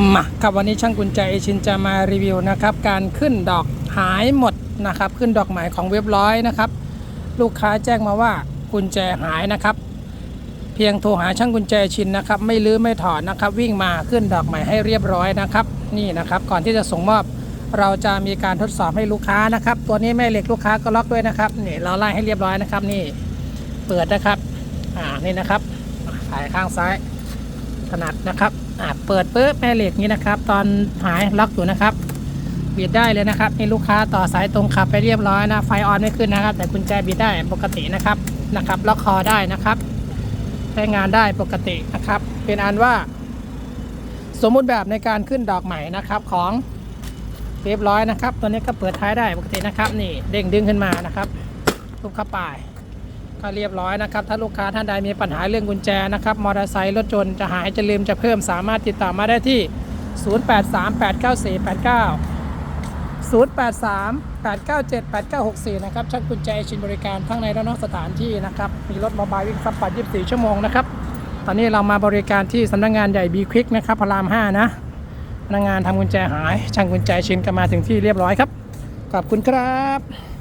มาครับวันนี้ช่างกุญแจเอชินจะมารีวิวนะครับการขึ้นดอกหายหมดนะครับขึ้นดอกใหม่ของเว็บร้อยนะครับ ลูกค้าแจ้งมาว่ากุญแจหายนะครับ เพียงโทรหาช่างกุญแจชินนะครับ ไม่ลื้อไม่ถอนนะครับ วิ่งมาขึ้นดอกใหม่ให้เรียบร้อยนะครับ นี่นะครับก่อนที่จะส่งมอบเราจะมีการทดสอบให้ลูกค้านะครับ ตัวนี้แม่เหล็กลูกค้าก็ล็อกด้วยนะครับนี่เราไล่ให้เรียบร้อยนะครับนี่เปิดนะครับอ่านี่นะครับถ่ายข้างซ้ายถนัดนะครับ อ่าเปิดปุ๊บแม่เหล็กนี้นะครับ ตอนหายล็อกอยู่นะครับบิดได้เลยนะครับนี่ลูกค้าต่อสายตรงขับไปเรียบร้อยนะไฟออนไม่ขึ้นนะครับ แต่กุญแจบิดได้ปกตินะครับนะครับ ล็อกคอได้นะครับใช้งานได้ปกตินะครับ เป็นอันว่า สมมุติแบบในการขึ้นดอกใหม่นะครับของเรียบร้อยนะครับ ตัวนี้ก็เปิดท้ายได้ปกตินะครับ นี่เด้งดึงขึ้นมานะครับลูกเข้าไป ก็เรียบร้อยนะครับ ถ้าลูกค้าท่านใดมีปัญหาเรื่องกุญแจนะครับ มอเตอร์ไซค์รถจนจะหายจะลืมจะเพิ่มสามารถติดต่อมาได้ที่ 08389489 083 897 8964 นะครับช่างกุญแจชินบริการทั้งในและนอกสถานที่นะครับ มีรถมอบายวิ่งซับปัด 24 ชั่วโมงนะครับ ตอนนี้เรามาบริการที่สำนักงานใหญ่บีควิกนะครับพระราม 5 นะพนักงานทำกุญแจหาย ช่างกุญแจชินก็มาถึงที่เรียบร้อยครับ ขอบคุณครับ